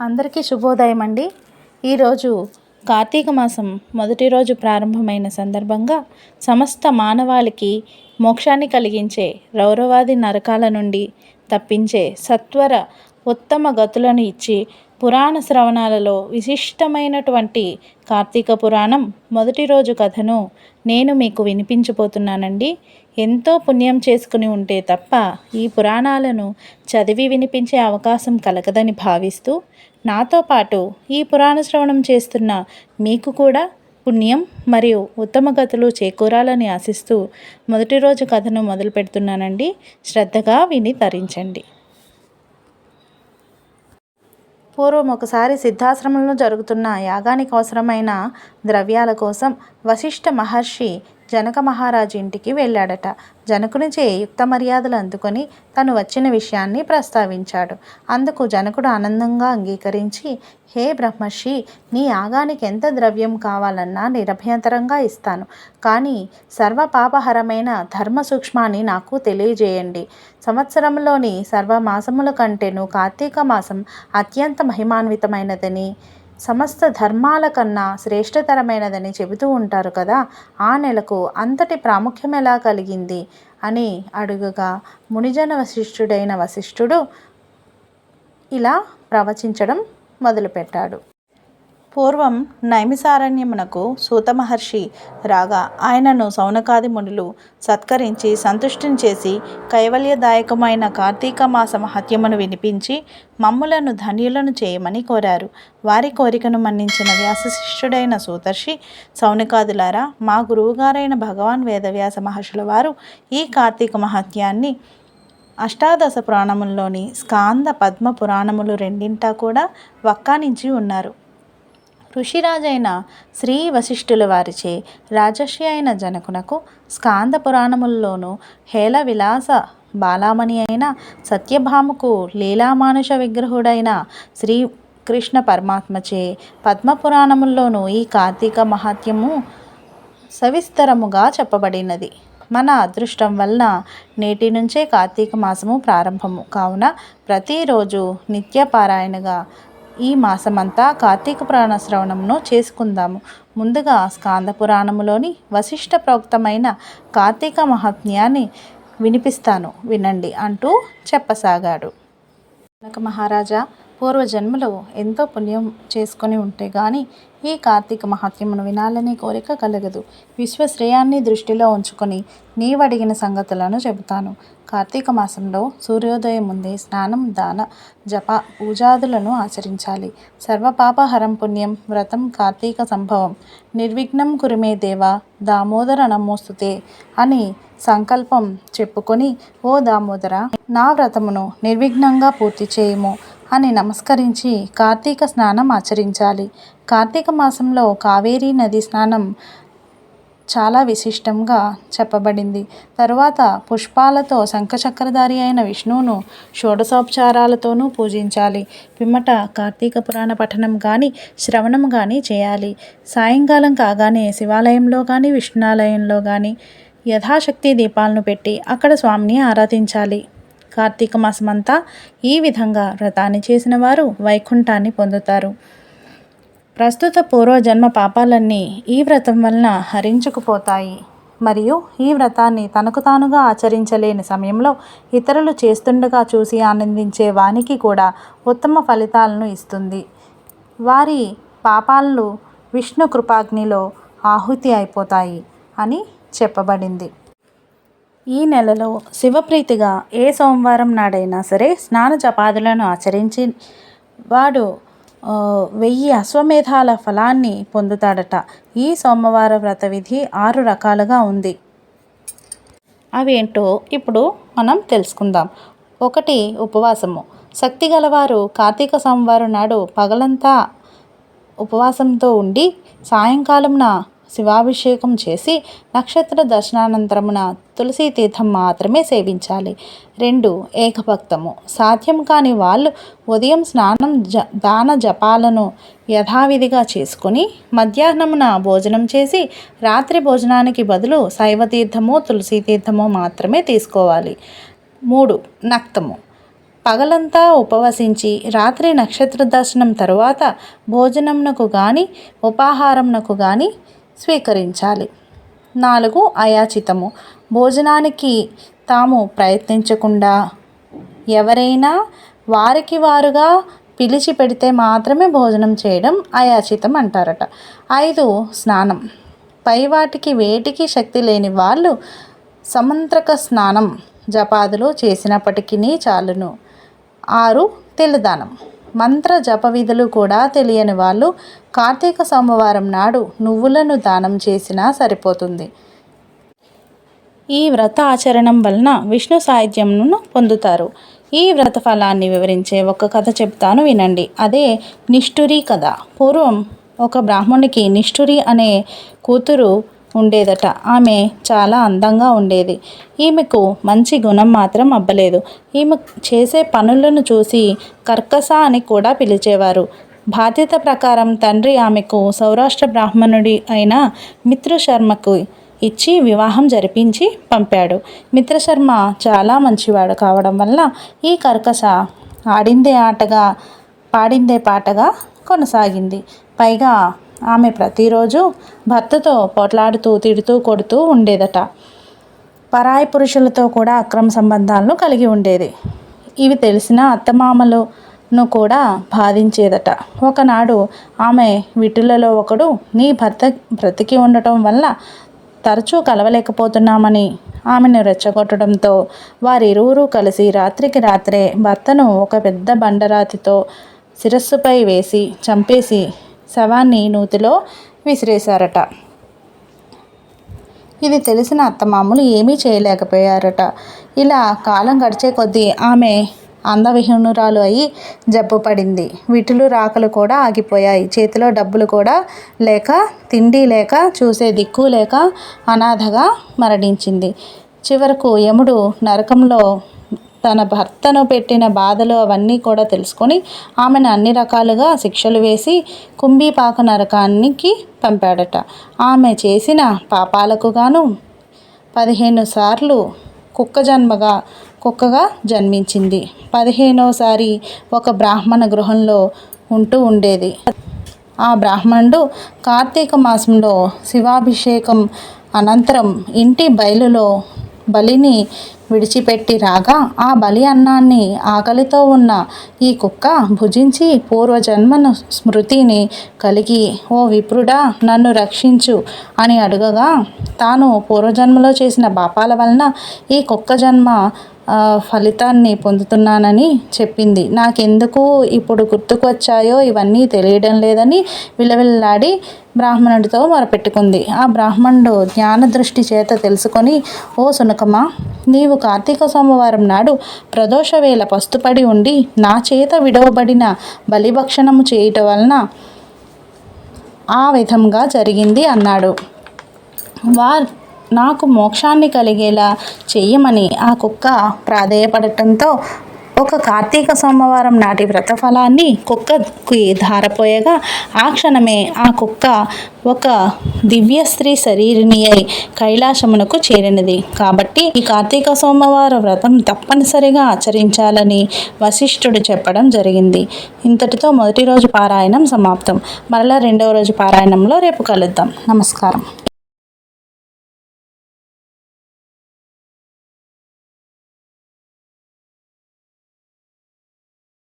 అందరికీ శుభోదయం అండి. ఈరోజు కార్తీక మాసం మొదటి రోజు ప్రారంభమైన సందర్భంగా సమస్త మానవాళికి మోక్షాన్ని కలిగించే రౌరవాది నరకాల నుండి తప్పించే సత్వర ఉత్తమ గతులను ఇచ్చి పురాణ శ్రవణాలలో విశిష్టమైనటువంటి కార్తీక పురాణం మొదటి రోజు కథను నేను మీకు వినిపించబోతున్నానండి. ఎంతో పుణ్యం చేసుకుని ఉంటే తప్ప ఈ పురాణాలను చదివి వినిపించే అవకాశం కలగదని భావిస్తూ నాతో పాటు ఈ పురాణ శ్రవణం చేస్తున్న మీకు కూడా పుణ్యం మరియు ఉత్తమ గతులు చేకూరాలని ఆశిస్తూ మొదటి రోజు కథను మొదలు పెడుతున్నానండి శ్రద్ధగా విని తరించండి. పూర్వం ఒకసారి సిద్ధాశ్రమంలో జరుగుతున్న యాగానికి అవసరమైన ద్రవ్యాల కోసం వశిష్ఠ మహర్షి జనక మహారాజు ఇంటికి వెళ్ళాడట. జనకునిచే యుక్త మర్యాదలు అందుకొని తను వచ్చిన విషయాన్ని ప్రస్తావించాడు. అందుకు జనకుడు ఆనందంగా అంగీకరించి హే బ్రహ్మర్షి నీ యాగానికి ఎంత ద్రవ్యం కావాలన్నా నిరభ్యంతరంగా ఇస్తాను. కానీ సర్వపాపహరమైన ధర్మ సూక్ష్మాన్ని నాకు తెలియజేయండి. సంవత్సరంలోని సర్వ మాసముల కంటేను కార్తీక మాసం అత్యంత మహిమాన్వితమైనదని సమస్త ధర్మాల కన్నా శ్రేష్టతరమైనదని చెబుతూ ఉంటారు కదా ఆ నెలకు అంతటి ప్రాముఖ్యం ఎలా కలిగింది? అని అడుగగా మునిజన వశిష్ఠుడైన వశిష్ఠుడు ఇలా ప్రవచించడం మొదలుపెట్టాడు. పూర్వం నైమిసారణ్యమునకు సూత మహర్షి రాగా ఆయనను సౌనకాది మునులు సత్కరించి సంతుష్టిని చేసి కైవల్యదాయకమైన కార్తీక మాస మహత్యమును వినిపించి మమ్ములను ధన్యులను చేయమని కోరారు. వారి కోరికను మన్నించిన వ్యాసశిష్యుడైన సూతర్షి సౌనకాదులారా మా గురువుగారైన భగవాన్ వేదవ్యాస మహర్షుల వారు ఈ కార్తీక మహత్యాన్ని అష్టాదశ పురాణముల్లోని స్కాంద పద్మ పురాణములు రెండింటా కూడా వక్కానించి ఉన్నారు. ఋషిరాజైన శ్రీ వశిష్ఠుల వారిచే రాజర్షి అయిన జనకునకు స్కాంద పురాణముల్లోనూ హేళ విలాస బాలామణి అయిన సత్యభామకు లీలామానుష విగ్రహుడైన శ్రీ కృష్ణ పరమాత్మచే పద్మపురాణముల్లోనూ ఈ కార్తీక మహాత్యము సవిస్తరముగా చెప్పబడినది. మన అదృష్టం వలన నేటి నుంచే కార్తీక మాసము ప్రారంభము. కావున ప్రతిరోజు నిత్యపారాయణగా ఈ మాసమంతా కార్తీక పురాణ శ్రవణమును చేసుకుందాము. ముందుగా స్కాంద పురాణములోని వశిష్ట ప్రోక్తమైన కార్తీక మహాత్మ్యాన్ని వినిపిస్తాను. వినండి అంటూ చెప్పసాగాడు. జనక మహారాజా పూర్వజన్మలో ఎంతో పుణ్యం చేసుకొని ఉంటే కానీ ఈ కార్తీక మహాత్మ్యమును వినాలనే కోరిక కలగదు. విశ్వశ్రేయాన్ని దృష్టిలో ఉంచుకొని నీవడిగిన సంగతులను చెబుతాను. కార్తీక మాసంలో సూర్యోదయం ముందే స్నానం దాన జప పూజాదులను ఆచరించాలి. సర్వపాపహరం పుణ్యం వ్రతం కార్తీక సంభవం. నిర్విఘ్నం కురిమే దేవ దామోదర నమోస్తుతే అని సంకల్పం చెప్పుకొని ఓ దామోదర నా వ్రతమును నిర్విఘ్నంగా పూర్తి చేయము. అని నమస్కరించి కార్తీక స్నానం ఆచరించాలి. కార్తీక మాసంలో కావేరీ నది స్నానం చాలా విశిష్టంగా చెప్పబడింది. తరువాత పుష్పాలతో శంఖచక్రధారి అయిన విష్ణువును షోడశోపచారాలతోనూ పూజించాలి. పిమ్మట కార్తీక పురాణ పఠనం కానీ శ్రవణం కానీ చేయాలి. సాయంకాలం కాగానే శివాలయంలో కానీ విష్ణునాలయంలో కానీ యథాశక్తి దీపాలను పెట్టి అక్కడ స్వామిని ఆరాధించాలి. కార్తీక మాసమంతా ఈ విధంగా వ్రతాన్ని చేసిన వారు వైకుంఠాన్ని పొందుతారు. ప్రస్తుత పూర్వజన్మ పాపాలన్నీ ఈ వ్రతం వలన హరించుకుపోతాయి. మరియు ఈ వ్రతాన్ని తనకు తానుగా ఆచరించలేని సమయంలో ఇతరులు చేస్తుండగా చూసి ఆనందించే వానికి కూడా ఉత్తమ ఫలితాలను ఇస్తుంది. వారి పాపాలు విష్ణు కృపాగ్నిలో ఆహుతి అయిపోతాయి అని చెప్పబడింది. ఈ నెలలో శివప్రీతిగా ఏ సోమవారం నాడైనా సరే స్నాన జపాదులను ఆచరించి వాడు వెయ్యి అశ్వమేధాల ఫలాన్ని పొందుతాడట. ఈ సోమవార వ్రత విధి ఆరు రకాలుగా ఉంది. అవేంటో ఇప్పుడు మనం తెలుసుకుందాం. ఒకటి ఉపవాసము. శక్తి గలవారు కార్తీక సోమవారం నాడు పగలంతా ఉపవాసంతో ఉండి సాయంకాలంన శివాభిషేకం చేసి నక్షత్ర దర్శనానంతరమున తులసి తీర్థం మాత్రమే సేవించాలి. రెండు ఏకభక్తము. సాధ్యం కాని వాళ్ళు ఉదయం స్నానం జ దాన జపాలను యథావిధిగా చేసుకొని మధ్యాహ్నమున భోజనం చేసి రాత్రి భోజనానికి బదులు శైవ తీర్థము తులసి తీర్థము మాత్రమే తీసుకోవాలి. మూడు నక్తము. పగలంతా ఉపవసించి రాత్రి నక్షత్ర దర్శనం తరువాత భోజనంనకు కానీ ఉపాహారంనకు కానీ స్వీకరించాలి. నాలుగు అయాచితము. భోజనానికి తాము ప్రయత్నించకుండా ఎవరైనా వారికి వారుగా పిలిచి పెడితే మాత్రమే భోజనం చేయడం అయాచితం అంటారట. ఐదు స్నానం. పై వాటికి వేటికి శక్తి లేని వాళ్ళు సమంత్రక స్నానం జపాదులు చేసినప్పటికీ చాలును. ఆరు తెల్లదానం. మంత్ర జప విధులు కూడా తెలియని వాళ్ళు కార్తీక సోమవారం నాడు నువ్వులను దానం చేసినా సరిపోతుంది. ఈ వ్రత ఆచరణం వలన విష్ణు సాహిత్యంను పొందుతారు. ఈ వ్రత ఫలాన్ని వివరించే ఒక కథ చెప్తాను వినండి. అదే నిష్ఠురి కథ. పూర్వం ఒక బ్రాహ్మణునికి నిష్ఠురి అనే కూతురు ఉండేదట. ఆమె చాలా అందంగా ఉండేది. ఈమెకు మంచి గుణం మాత్రం అబ్బలేదు. ఈమె చేసే పనులను చూసి కర్కస అని కూడా పిలిచేవారు. బాధ్యత ప్రకారం తండ్రి ఆమెకు సౌరాష్ట్ర బ్రాహ్మణుడి అయిన మిత్రశర్మకు ఇచ్చి వివాహం జరిపించి పంపాడు. మిత్రశర్మ చాలా మంచివాడు కావడం వల్ల ఈ కర్కస ఆడిందే ఆటగా పాడిందే పాటగా కొనసాగింది. పైగా ఆమె ప్రతిరోజు భర్తతో పోట్లాడుతూ తిడుతూ కొడుతూ ఉండేదట. పరాయి పురుషులతో కూడా అక్రమ సంబంధాలను కలిగి ఉండేది. ఇవి తెలిసిన అత్తమామలను కూడా బాధించేదట. ఒకనాడు ఆమె విటులలో ఒకడు నీ భర్త బ్రతికి ఉండటం వల్ల తరచూ కలవలేకపోతున్నామని ఆమెను రెచ్చగొట్టడంతో వారిరువురూ కలిసి రాత్రికి రాత్రే భర్తను ఒక పెద్ద బండరాతితో శిరస్సుపై వేసి చంపేసి శవాన్ని నూతిలో విసిరేశారట. ఇది తెలిసిన అత్తమామలు ఏమీ చేయలేకపోయారట. ఇలా కాలం గడిచే కొద్దీ ఆమె అందవిహీనురాలు అయి జబ్బు పడింది. విటులు రాకలు కూడా ఆగిపోయాయి. చేతిలో డబ్బులు కూడా లేక తిండి లేక చూసే దిక్కు లేక అనాథగా మరణించింది. చివరకు యముడు నరకంలో తన భర్తను పెట్టిన బాధలు అవన్నీ కూడా తెలుసుకొని ఆమెను అన్ని రకాలుగా శిక్షలు వేసి కుంభీపాక నరకానికి పంపాడట. ఆమె చేసిన పాపాలకు గాను పదిహేను సార్లు కుక్క జన్మగా కుక్కగా జన్మించింది. పదిహేనోసారి ఒక బ్రాహ్మణ గృహంలో ఉంటూ ఉండేది. ఆ బ్రాహ్మణుడు కార్తీక మాసంలో శివాభిషేకం అనంతరం ఇంటి బయలులో బలిని విడిచిపెట్టి రాగా ఆ బలి అన్నాన్ని ఆకలితో ఉన్న ఈ కుక్క భుజించి పూర్వజన్మను స్మృతిని కలిగి ఓ విప్రుడా నన్ను రక్షించు అని అడగగా తాను పూర్వజన్మలో చేసిన పాపాల వలన ఈ కుక్క జన్మ ఫలితాన్ని పొందుతున్నానని చెప్పింది. నాకెందుకు ఇప్పుడు గుర్తుకు వచ్చాయో ఇవన్నీ తెలియడం లేదని విలవిల్లాడి బ్రాహ్మణుడితో మొరపెట్టుకుంది. ఆ బ్రాహ్మణుడు జ్ఞాన దృష్టి చేత తెలుసుకొని ఓ సునకమా నీవు కార్తీక సోమవారం నాడు ప్రదోష వేళ పస్తుపడి ఉండి నా చేత విడవబడిన బలిభక్షణము చేయుట వలన ఆ విధంగా జరిగింది అన్నాడు. వార్ నాకు మోక్షాన్ని కలిగేలా చెయ్యమని ఆ కుక్క ప్రాధేయపడటంతో ఒక కార్తీక సోమవారం నాటి వ్రతఫలాన్ని కుక్కకి ధారపోయగా ఆ క్షణమే ఆ కుక్క ఒక దివ్య స్త్రీ శరీరిని అయి కైలాసమునకు చేరినది. కాబట్టి ఈ కార్తీక సోమవార వ్రతం తప్పనిసరిగా ఆచరించాలని వశిష్ఠుడు చెప్పడం జరిగింది. ఇంతటితో మొదటి రోజు పారాయణం సమాప్తం. మరలా రెండవ రోజు పారాయణంలో రేపు కలుద్దాం. నమస్కారం.